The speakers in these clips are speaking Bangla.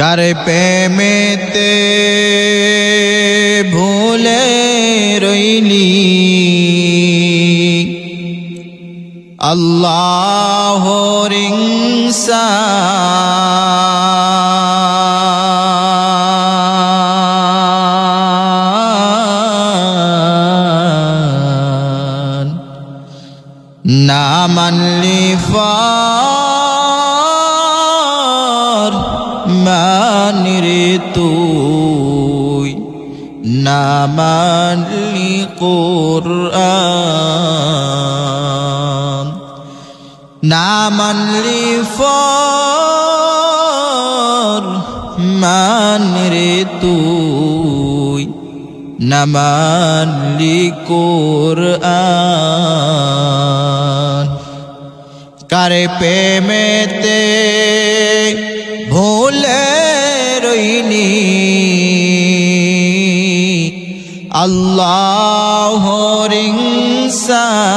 কার প্রেমেতে ভুলে রইলি? আল্লাহ রিংসান না মানলি ফার তুই না মানলি কোরআন। না মানলি ফর মানরে তুই না মানলি কোরআন। কারে প্রেমেতে ভুলে রইনি আল্লাহ রিংসান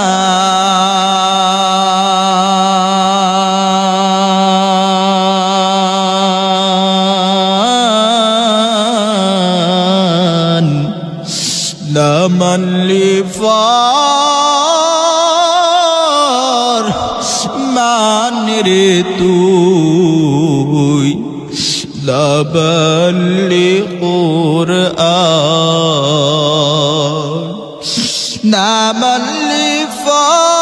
لمن لفار من رتوي لبن لقرآن نمن لفار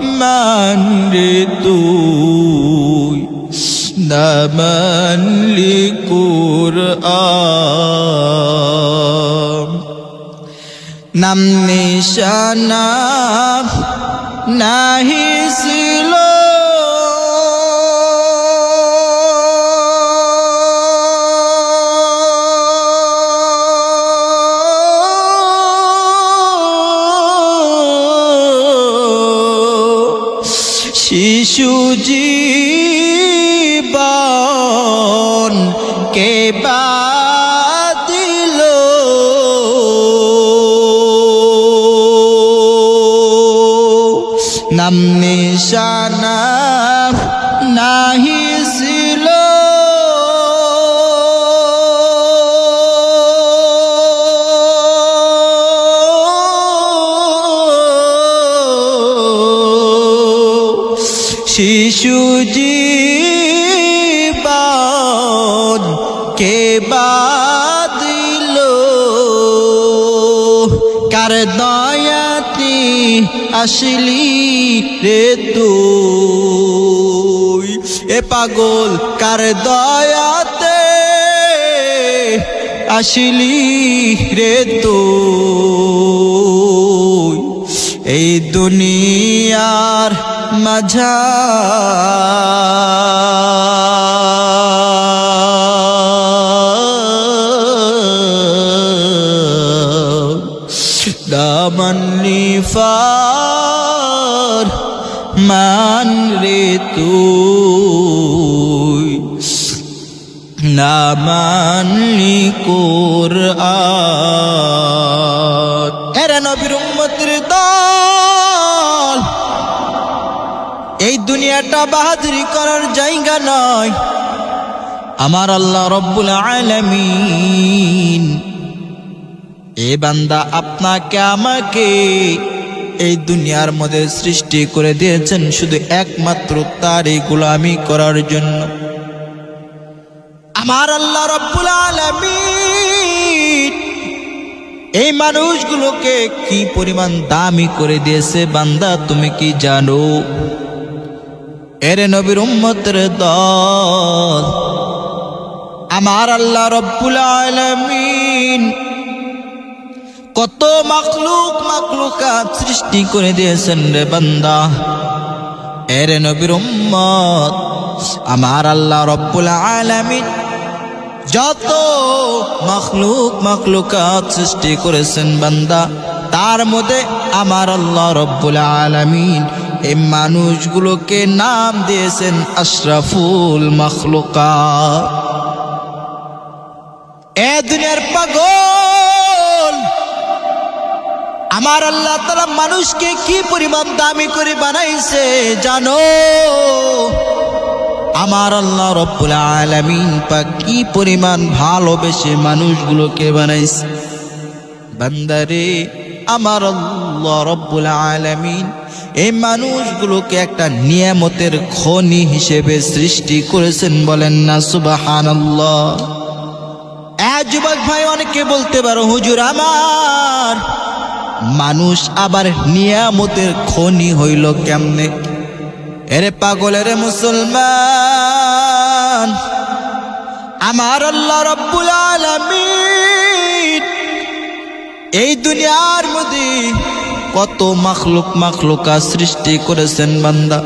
من رتوي نمن لقرآن নাম নিশানা নাহি ছিল আসলি রে তুই। এ পাগল, কার দয়াতে আসলি রে তুই? এই দুনিয়ার মাঝা দামনি ফার না মানলি কোরআন। এরা দল। এই দুনিয়াটা বাহাদুরি করার জায়গা নয়। আমার আল্লাহ রব্বুল আলামিন। এ বান্দা আপনাকে, আমাকে এই দুনিয়ার মধ্যে সৃষ্টি করে দিয়েছেন শুধু একমাত্র তারই গোলামি করার জন্য। আমার আল্লাহ রব্বুল আলামিন এই মানুষগুলোকে কি পরিমাণ দামি করে দিয়েছে বান্দা, তুমি কি জানো? এরে নবীর উম্মতের দল, আমার আল্লাহ রব্বুল আলামিন কত মাকলুক মাকলুকাত সৃষ্টি করে দিয়েছেন রে বান্দা। এরে নবীর উম্মত, আমার আল্লাহ রব্বুল আলামিন যত মখলুক মখলুকাত সৃষ্টি করেছেন বান্দা, তার মধ্যে আমার আল্লাহ রব্বুল আলামিন এই মানুষগুলোকে নাম দিয়েছেন আশরাফুল মখলুকাত। এ দুনিয়ার পাগল, আমার আল্লাহ তারা মানুষকে কি পরিমাণ দামি করে বানাইছে জানো? আমার আল্লাহ রব্বুল আলামিন পাক কি পরিমাণ ভালোবেসে মানুষগুলোকে বানাইছে। বান্দারে, আমার আল্লাহ রব্বুল আলামিন এই মানুষগুলোকে একটা নিয়ামতের খনি হিসেবে সৃষ্টি করেছেন বলেন না, সুবহানাল্লাহ। এ যুবক ভাই, অনেকে বলতে পারো, হুজুর আমার মানুষ আবার নিয়ামতের খনি হইল কেমনে? এরে পাগলের মুসলমান। আমার আল্লাহ রব্বুল আলামিন এই দুনিয়ার মধ্যে কত মাখলুক মাখলুকা সৃষ্টি করেছেন বান্দা।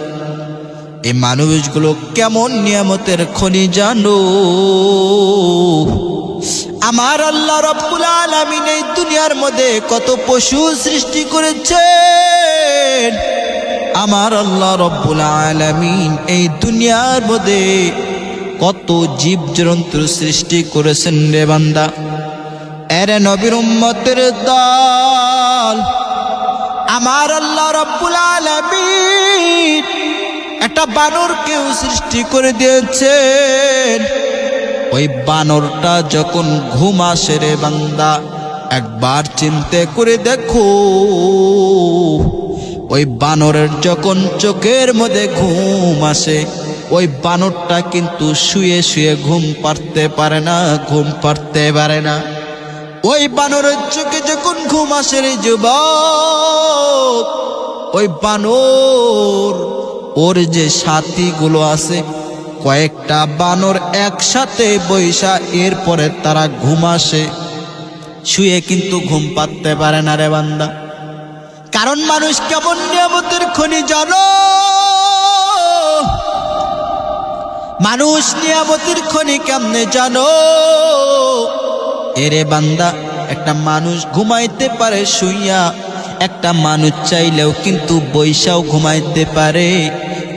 এই মানুষগুলো কেমন নিয়ামতের খনি জানো আমার আল্লাহ রব্বুল আলামিন এই দুনিয়ার মধ্যে কত পশু সৃষ্টি করেছেন আমার আল্লাহ রব্বুল আলামিন এই দুনিয়ার মধ্যে কত জীব জন্তু সৃষ্টি করেছেন রে বান্দা। এরে নবীর উম্মতের দল আমার আল্লাহ রব্বুল আলামিন একটা বানরকেও সৃষ্টি করে দিয়েছেন। ওই বানরটা যখন ঘুম আসে রে বান্দা, একবার চিন্তে করে দেখো। ওই বানরের যখন চোখের মধ্যে ঘুম আসে, ওই বানরটা কিন্তু শুয়ে শুয়ে ঘুম পারতে পারে না, ঘুম পারতে পারে না। ওই বানরের চোখে যখন ঘুম আসে রে যুবক, ওই বানর, ওর যে সাথীগুলো আছে, কয়েকটা বানর একসাথে বৈশা এরপরে তারা ঘুম আসে। শুয়ে কিন্তু ঘুম পাততে পারে না রে বান্দা। কারণ মানুষ কেমন নিয়ামতের খনি জানো? মানুষ নিয়ামতের খনি কেমনে জানো? এরে বান্দা, একটা মানুষ ঘুমাইতে পারে শুইয়া, একটা মানুষ চাইলেও কিন্তু বৈশাও ঘুমাইতে পারে।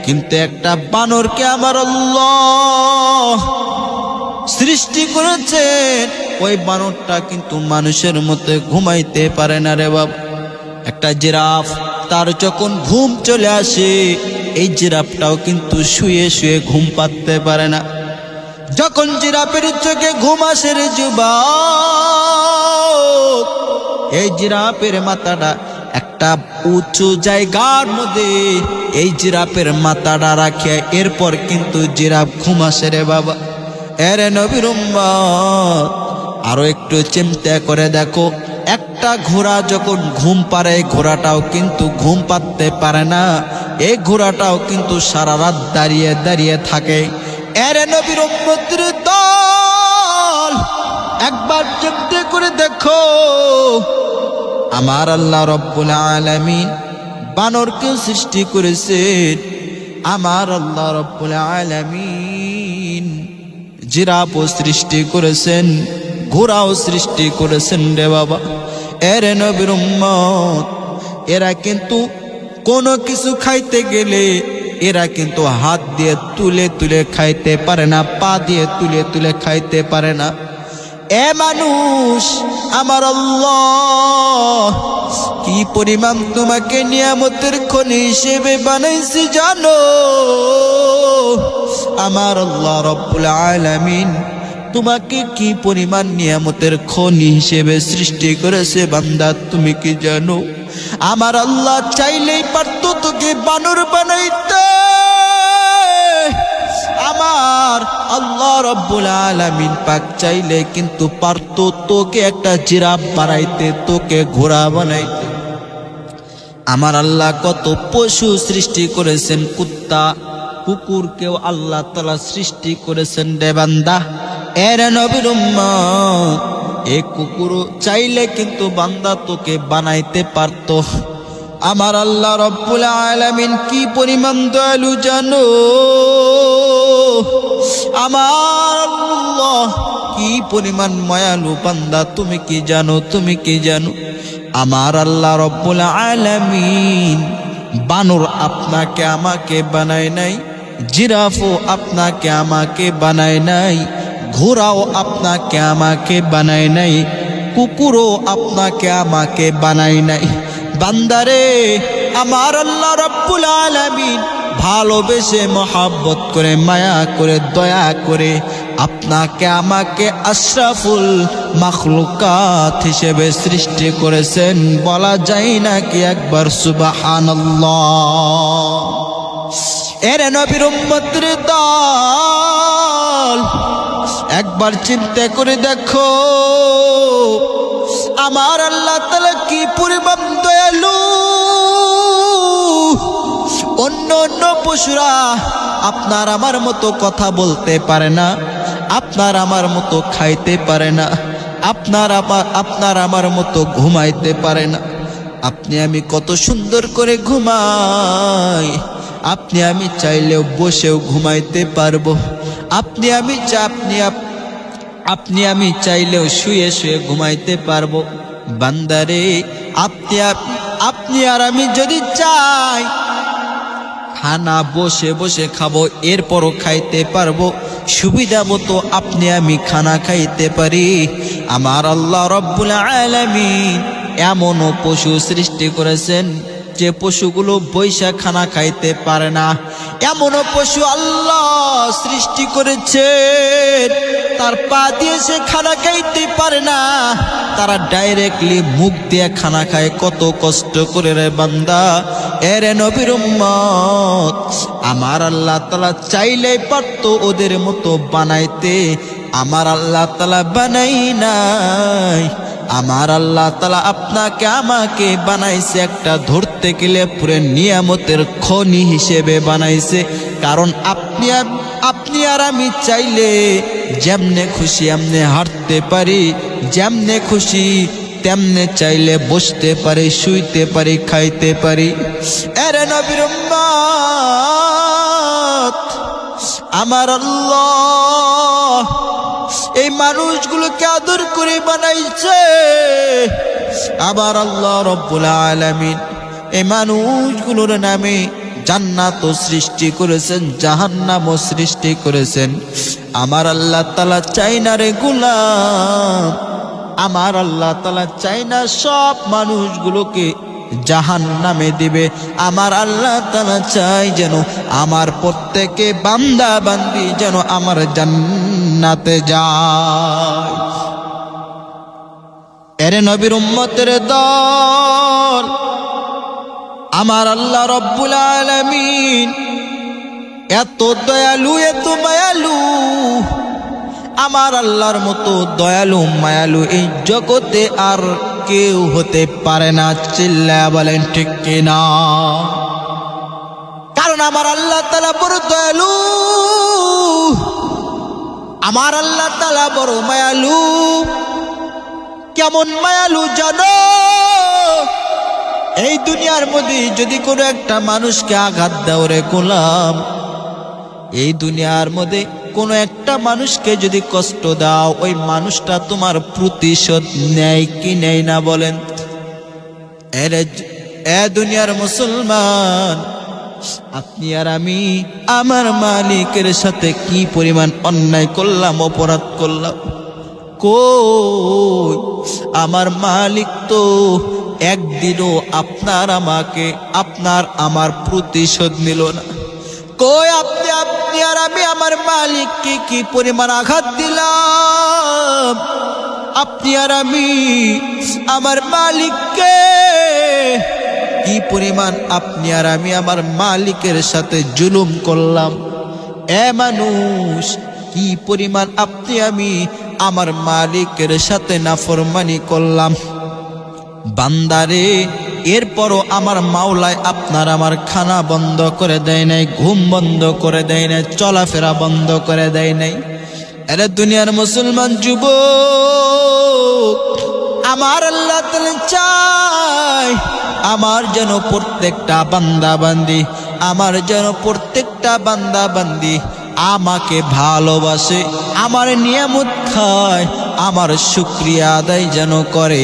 কিন্তু একটা বানরকে আমার সৃষ্টি করেছে ওই বানরটা কিন্তু মানুষের মতো ঘুমাইতে পারে না রে বাবা একটা জিরাফ, তার যখন ঘুম চলে আসে, এই জিরাফটাও কিন্তু শুয়ে শুয়ে ঘুম পাততে পারে না। যখন জিরাফের চোখে ঘুম আসে রে যুবক, এই জিরাফের মাথাটা একটা উঁচু জায়গার মধ্যে, এই জিরাফের মাথাটা রাখে এরপর কিন্তু জিরাফ ঘুম আসে রে বাবা। এরে নবীর আরও একটু চিন্তা করে দেখো। একটা ঘোড়া যখন ঘুম পারে ঘোড়াটাও কিন্তু ঘুম পাততে পারে না। এই ঘোড়াটাও কিন্তু সারা রাত দাঁড়িয়ে দাঁড়িয়ে থাকে। এরে নবীর দল, একবার চিন্তা করে দেখো। আমার আল্লাহ রব্বুল আলামিন বানরকেও সৃষ্টি করেছেন। আমার আল্লাহ রব্বুল আলামিন জিরাফও সৃষ্টি করেছেন, ঘোড়াও সৃষ্টি করেছেন রে বাবা। এর নবীর উম্মত, এরা কিন্তু কোনো কিছু খাইতে গেলে এরা কিন্তু হাত দিয়ে তুলে তুলে খাইতে পারে না, পা দিয়ে তুলে তুলে খাইতে পারে না। এ মানুষ, আমার কি পরিমাণ তোমাকে নিয়ামতের খনি হিসেবে বানাইছি জানো? আমার আল্লাহ রব্বুল আলামিন তোমাকে কি পরিমাণ নিয়ামতের খনি হিসেবে সৃষ্টি করেছে বান্দা? তুমি কি জানো? আমার আল্লাহ চাইলেই পারতো তোকে বানর বানাইতে। আমার আল্লাহ রব্বুল আলামিন পাক চাইলে কিন্তু পারতো তোকে একটা জিরাফ বানাইতে, তোকে ঘোড়া বানাইতে। আমার আল্লাহ কত পশু সৃষ্টি করেছেন, কুত্তা, কুকুরকেও আল্লাহ তালা সৃষ্টি করেছেন দেবান্দা এর নবীর এ কুকুর চাইলে কিন্তু বান্দা তোকে বানাইতে পারতো। আমার আল্লাহ রব্বুল আলামিন কি পরিমাণ দয়ালু জানো? আমার কি পরিমাণ মায়ালু বান্দা, তুমি কি জানো, তুমি কি জানো? আমার আল্লাহ রব্বুল আলামিন বানর আপনাকে, আমাকে বানায় নাই, জিরাফও আপনাকে, আমাকে বানায় নাই। ঘোড়াও আপনাকে আমাকে বানায় নাই, কুকুরও আপনাকে আমাকে বানায় নাই। বান্দারে, আমার আল্লাহ রব্বুল আলামিন ভালোবেসে মহাব্বত করে, মায়া করে, দয়া করে আপনাকে আমাকে আশরাফুল মাখলুকাত হিসেবে সৃষ্টি করেছেন। বলা যায় নাকি একবার সুবাহানাল্লাহ। এর নবীর দল একবার চিন্তা করে দেখো, আমার আল্লাহ তালা কি পরিমাণ দয়ালু? অন্য অন্য পশুরা আপনার আমার মতো কথা বলতে পারে না, আপনার আমার মতো খাইতে পারে না, আপনার আমার আপনার আমার মতো ঘুমাইতে পারে না। আপনি আমি কত সুন্দর করে ঘুমাই, আপনি আমি চাইলেও বসেও ঘুমাইতে পারব। আপনি আমি চা, আপনি আপ- আপনি আমি চাইলেও শুয়ে শুয়ে ঘুমাইতে পারব। বান্দারে, আপনি আপনি আর আমি যদি চাই, খানা বসে বসে খাব, এরপরও খাইতে পারব। সুবিধা মতো আপনি আমি খানা খাইতে পারি। আমার আল্লাহ রব্বুল আলামিন এমনও পশু সৃষ্টি করেছেন যে পশুগুলো বৈশা খানা খাইতে পারে না, এমনও পশু আল্লাহ সৃষ্টি করেছে। তার পা দিয়ে সে খানা খাইতে পারে না, তারা ডাইরেক্টলি মুখ দিয়ে খানা খায়। কত কষ্ট করে রে বান্দা। এরে নবীর আমার আল্লাহ তালা চাইলেই পারত ওদের মতো বানাইতে। আমার আল্লাহ তালা বানাই নাই। আমার আল্লাহ তালা আপনাকে, আমাকে বানাইছে একটা ধরতে গেলে পুরে নিয়ামতের খনি হিসেবে বানাইছে। কারণ আপনি আপনি আর আমি চাইলে যেমনে খুশি এমনে হাঁটতে পারি, যেমনে খুশি তেমনে চাইলে বসতে পারি, শুইতে পারি, খাইতে পারি। এরে নবীর আমার আল্লাহ এই মানুষগুলোকে আদর করে বানাইছে? আবার আল্লাহ রব্বুল আলামিন এই মানুষগুলোর নামে জান্নাত সৃষ্টি করেছেন, জাহান্নামও সৃষ্টি করেছেন। আমার আল্লাহ তালা চাই না রে গুলাম। আমার আল্লাহ তালা চাই না সব মানুষগুলোকে জাহান নামে দিবে। আমার আল্লাহ তালা চাই যেন আমার প্রত্যেকে বান্দা বান্দি যেন আমার জান্নাতে যায়। এরে নবীর উম্মতের দল, আমার আল্লাহ রব্বুল আলামিন, এত দয়ালু, এত মায়ালু আমার আল্লাহর মতো দয়ালু, মায়ালু এই জগতে আর কেউ হতে পারে না। চিল্লা বলেন, ঠিক কিনা? কারণ আমার আল্লাহ তালা বড় দয়ালু। আমার আল্লাহ তালা বড় মায়ালু। কেমন মায়ালু জানো? এই দুনিয়ার মধ্যে যদি কোনো একটা মানুষকে আঘাত দাও রে গোলাম, এই দুনিয়ার মধ্যে কোনো একটা মানুষকে যদি কষ্ট দাও, ওই মানুষটা তোমার প্রতিশোধ নেয় কি নেয় না বলেন? এ দুনিয়ার মুসলমান, আপনি আর আমি, আমার মালিকের সাথে কি পরিমাণ অন্যায় করলাম, অপরাধ করলাম? কই? আমার মালিক তো একদিনও আপনার আমাকে, আপনার আমার প্রতিশোধ নিল না। কই আপনি আর আমি আমার মালিককে কি পরিমাণ আঘাত দিলাম? আপনি আর আমি আমার মালিককে কি পরিমাণ আপনি আর আমি আমার মালিকের সাথে জুলুম করলাম? এ মানুষ, কি পরিমাণ আপনি আমি আমার মালিকের সাথে নাফরমানি করলাম? বান্দারে এরপরও আমার মাওলায় আপনার আমার খানা বন্ধ করে দেয় নাই, ঘুম বন্ধ করে দেয় নাই, চলাফেরা বন্ধ করে দেয় নাই। এরা দুনিয়ার মুসলমান যুব আমার চাই আমার যেন প্রত্যেকটা বান্দা বান্দি আমার যেন প্রত্যেকটা বান্দা বান্দি আমাকে ভালোবাসে, আমার নিয়ামত খায় আমার শুক্রিয়া আদায় যেন করে,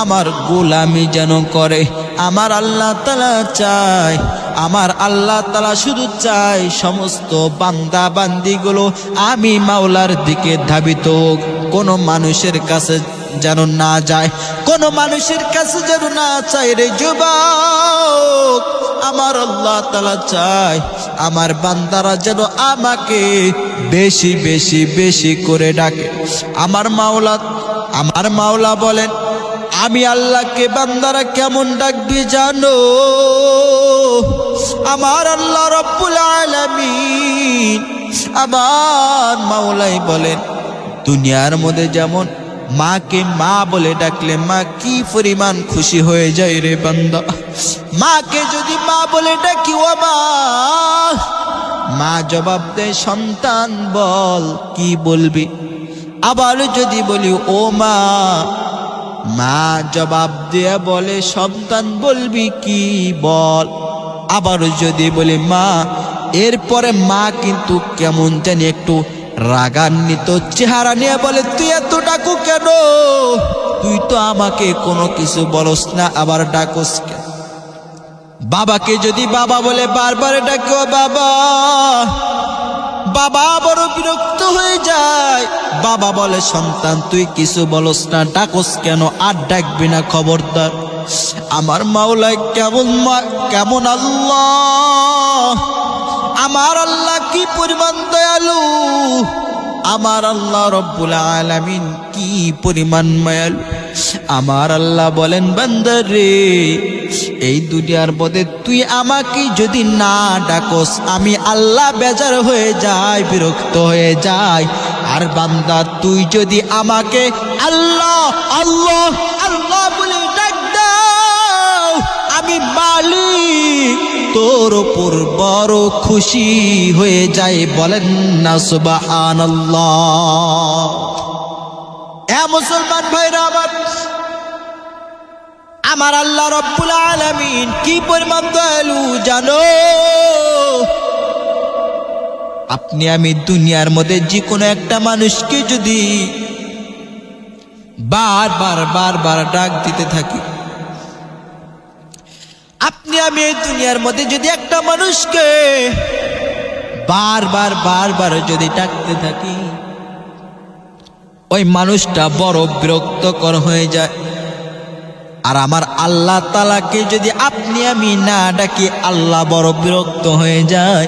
আমার গোলামি যেন করে আমার আল্লাহ তালা চায়, আমার আল্লাহ তালা শুধু চাই সমস্ত বান্দা বান্দিগুলো আমি মাওলার দিকে ধাবিত। কোনো মানুষের কাছে যেন না যায়, কোনো মানুষের কাছে যেন না চাই রে যুবক আমার আল্লাহ তালা চায়, আমার বান্দারা যেন আমাকে বেশি বেশি বেশি করে ডাকে। আমার মাওলা আমার মাওলা বলেন, আমি আল্লাহকে বান্দারা কেমন ডাকবি জানো? আমার আল্লাহ রব্বুল আলামিন, আমার মাওলাই বলেন, দুনিয়ার মধ্যে যেমন মাকে মা বলে ডাকলে মা কি পরিমাণ খুশি হয়ে যায় রে বান্দা? মাকে যদি মা বলে ডাকি, ও মা মা জবাব দেয়, সন্তান বল, কি বলবি? আবার যদি বলি, ও মা মা জবাব দিয়ে বলে, সন্তান বলবি, কি বল? আবার যদি বলি, মা, এরপরে মা কিন্তু কেমন জানি একটু রাগান্বিত চেহারা নিয়ে বলে, তুই এত ডাকু কেন? তুই তো আমাকে কোনো কিছু বলস না, আবার ডাকস কেন? বাবাকে যদি বাবা বলে, বারবার ডাকো বাবা। বাবা বড় বিরক্ত হয়ে যায়। বাবা বলে, সন্তান, তুই কিছু বলস না, ডাকস কেন? আর ডাকবি না, খবরদার। আমার মাওলায় কেমন মা- কেমন আল্লাহ। আমার আল্লাহ কি পরিমাণ দয়ালু? আমার আল্লাহ রব্বুল আলামিন কি পরিমাণ মায়ালু? আমার আল্লাহ বলেন বান্দারে এই দুনিয়ার মধ্যে তুই আমাকে যদি না ডাকস, আমি আল্লাহ বেজার হয়ে যাই, বিরক্ত হয়ে যাই। আর বান্দা, তুই যদি আমাকে আল্লাহ আল্লাহ আল্লাহ বলে ডাক দাও, আমি মালিক। তোর ওপর বড় খুশি হয়ে যায় বলেন না, সুবহানাল্লাহ। এ মুসলমান ভাইরা আমার আমার আল্লাহ রব্বুল আলামিন কি পরিমাণ দয়ালু জানো? আপনি আমি দুনিয়ার মধ্যে যে কোনো একটা মানুষকে যদি বারবার বারবার ডাক দিতে থাকি আপনি আমি এই দুনিয়ার মধ্যে যদি একটা মানুষকে বারবার বারবার যদি ডাকতে থাকি, ওই মানুষটা বড় বিরক্তকর হয়ে যায়। আর আমার আল্লাহ তালাকে যদি আপনি, আমি না ডাকি, আল্লাহ বড় বিরক্ত হয়ে যায়।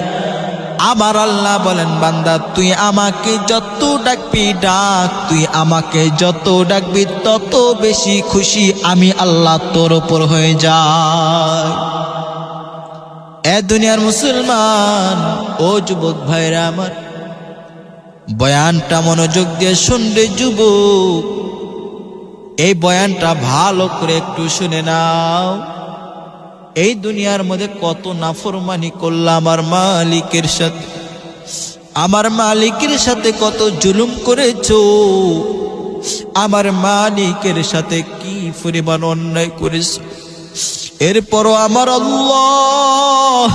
আমার আল্লাহ বলেন, বান্দা, তুই আমাকে যত ডাকবি, ডাক। তুই আমাকে যত ডাকবি, তত বেশি খুশি আমি আল্লাহ তোর ওপর হয়ে যায় এ দুনিয়ার মুসলমান, ও যুবক ভাইরা আমার, বয়ানটা মনোযোগ দিয়ে শুনবে যুবক, এই বয়ানটা ভালো করে একটু শুনে নাও। এই দুনিয়ার মধ্যে কত নাফরমানি করলাম আমার মালিকের সাথে। আমার মালিকের সাথে কত জুলুম করেছ। আমার মালিকের সাথে কি পরিমাণ অন্যায় করেছ। এরপরও আমার আল্লাহ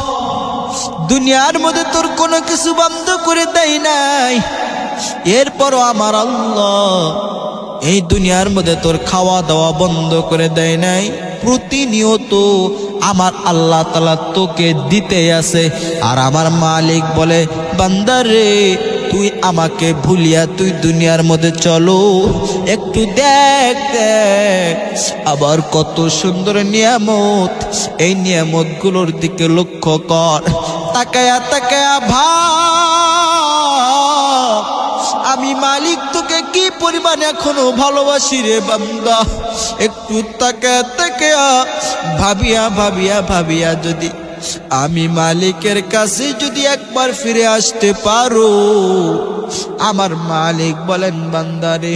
দুনিয়ার মধ্যে তোর কোনো কিছু বন্ধ করে দেয় নাই। এরপরও আমার আল্লাহ এই দুনিয়ার মধ্যে তোর খাওয়া দাওয়া বন্ধ করে দেয় নাই। প্রতিনিয়ত আমার আল্লাহ তালা তোকে দিতে আছে। আর আমার মালিক বলে বান্দারে তুই আমাকে ভুলিয়া তুই দুনিয়ার মধ্যে চলো। একটু দেখ দেখ, আবার কত সুন্দর নিয়ামত। এই নিয়ামতগুলোর দিকে লক্ষ্য কর। তাকায়া তাকায়া ভাব। আমি মালিক, তোকে কি পরিমাণ এখনও ভালোবাসি রে বান্দা? একটু তাকে তাকায়া ভাবিয়া ভাবিয়া ভাবিয়া যদি আমি মালিকের কাছে যদি একবার ফিরে আসতে পারো। আমার মালিক বলেন বান্দারে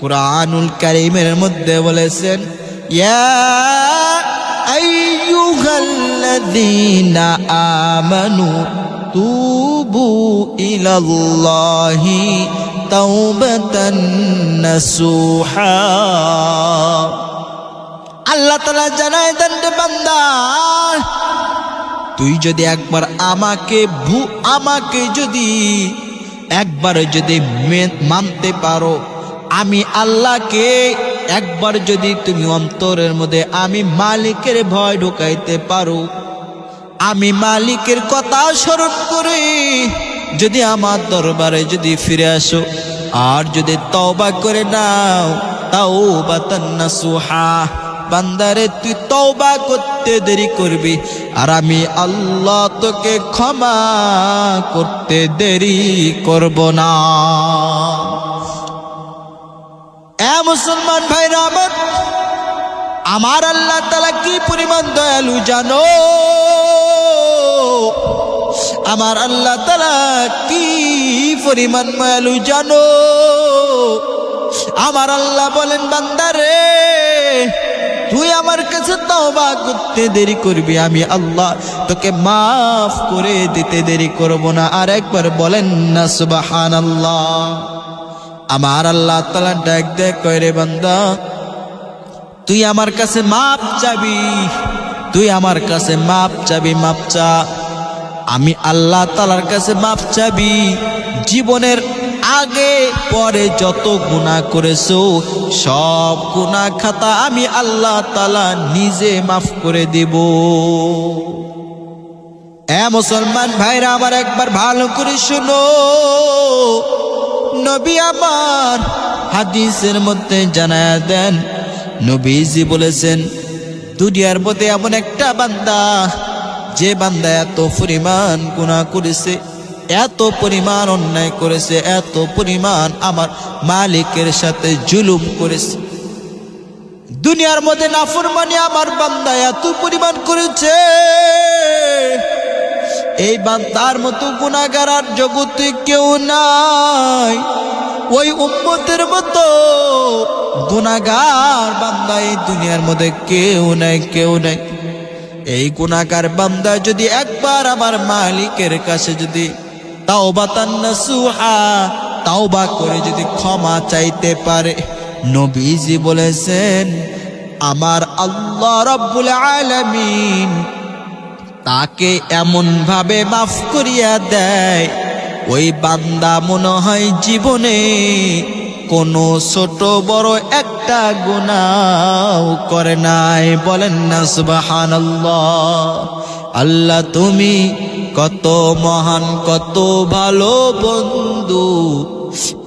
কোরআনুল কারিমের মধ্যে বলেছেন, ইয়া আমানু তুবু ইলাল্লাহি তাওবাতান আল্লাহ তাআলা জানায় দেন বান্দা, তুই যদি একবার আমাকে ভু, আমাকে যদি একবার যদি মানতে পারো, আমি আল্লাহকে একবার যদি তুমি অন্তরের মধ্যে আমি মালিকের ভয় ঢুকাইতে পারো, আমি মালিকের কথা স্মরণ করে যদি আমার দরবারে যদি ফিরে আসো, আর যদি তওবা করে নাও তাও বাতান্না সুহা বান্দারে, তুই তওবা করতে দেরি করবি, আর আমি আল্লাহ তোকে ক্ষমা করতে দেরি করব না। এ মুসলমান ভাইরা আমার আমার আল্লাহ তালা কি পরিমাণ দয়ালু জানো? আমার আল্লাহ তালা কি পরিমাণ মায়ালু জানো? আমার আল্লাহ বলেন বান্দারে তুই আমার কাছে তওবা করতে দেরি করবি, আমি আল্লাহ তোকে মাফ করে দিতে দেরি করব না। আর একবার বলেন না সুবাহান আল্লাহ আমার আল্লাহ তালা ডাক দেখ কয়রে বান্দা, তুই আমার কাছে মাপ চাবি, তুই আমার কাছে মাপ চাবি, মাপ চা। আমি আল্লাহ তালার কাছে মাপ চাবি। জীবনের আগে, পরে যত গুণা করেছ, সব গুণা খাতা আমি আল্লাহ তালা নিজে মাফ করে দেব। এ মুসলমান ভাইরা, আমার একবার ভালো করে শুনো। নবী আমার হাদিসের মধ্যে জানায়া দেন, নবীজি বলেছেন, দুনিয়ার মধ্যে এমন একটা বান্দা যে বান্দা এত পরিমাণ গুণা করেছে, এত পরিমাণ অন্যায় করেছে, এত পরিমাণ আমার মালিকের সাথে জুলুম করেছে। দুনিয়ার মধ্যে নাফরমানি আমার বান্দা এত পরিমাণ করেছে। এই বান্দার মতো গুণাগার আর জগতে কেউ নাই। ওই উম্মতের মতো গুণাগার বান্দা এই দুনিয়ার মধ্যে কেউ নাই কেউ নাই। এই গুণাকার বান্দা যদি একবার আমার মালিকের কাছে যদি তাও সুহা তাওবা করে যদি ক্ষমা চাইতে পারে, নবীজি বলেছেন, আমার আল্লাহ রব্বুল আলামিন তাকে এমন ভাবে মাফ করিয়া দেয়, ওই বান্দা মনে হয় জীবনে কোনো ছোট বড় একটা গুনাও করে নাই। বলেন না সুবাহান আল্লাহ, তুমি কত মহান, কত ভালো বন্ধু।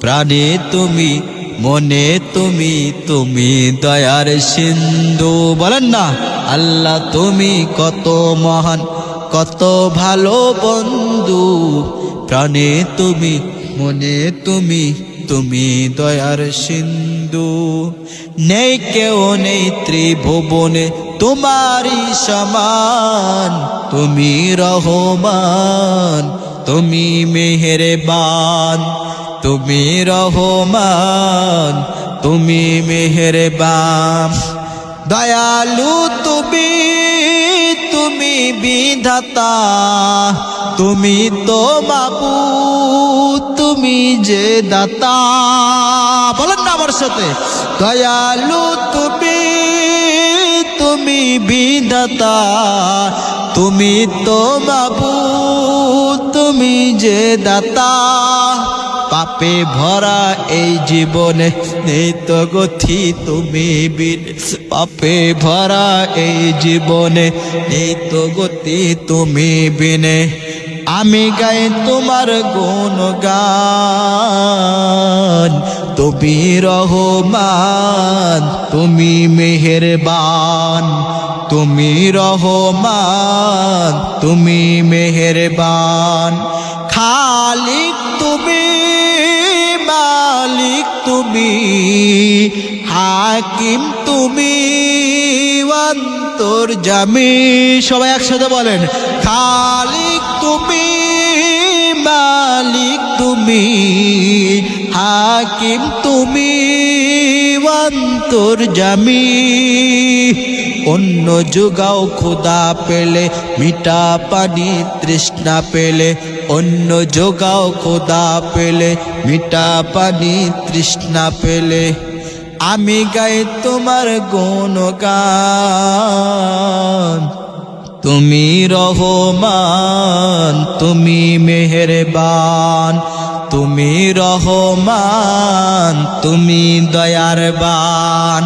প্রাণে তুমি, মনে তুমি তুমি দয়ার সিন্ধু। বলেন না, আল্লাহ, তুমি কত মহান, কত ভালো বন্ধু। প্রাণে তুমি, মনে তুমি তুমি দয়ার সিন্ধু। নেই কেউ নেই ত্রিভুবনে, তোমারই সমান। তুমি রহমান, তুমি মেহেরবান। তুমি রহমান, তুমি মেহেরবান। দয়ালু তুমি তুমি বিধাতা, তুমি তো বাবু তুমি যে দাতা। বলেন না আমার সাথে। দয়ালু তুমি তুমি বিধাতা, তুমি তো বাবু তুমি যে দাতা। পাপে ভরা এই জীবনে নেই তো গতি তুমি বিন। পাপে ভরা এই জীবনে নেই তো গতি তুমি বিনে। আমি গাই তোমার গুণ গান তুমি রহমান, তুমি মেহেরবান। তুমি রহমান, তুমি মেহেরবান। খালিক তুমি তুমি, হাকিম তুমি অন্তর জামি সবাই একসাথে বলেন, খালিক তুমি, মালিক তুমি, হাকিম তুমি অন্তর জামি অন্য যুগাও খুদা পেলে, মিঠা পানি তৃষ্ণা পেলে অন্য যোগাও খোদা পেলে, মিঠা পানি তৃষ্ণা পেলে। আমি গাই তোমার গান তুমি রহমান, তুমি মেহেরবান। তুমি রহমান, তুমি দয়ারবান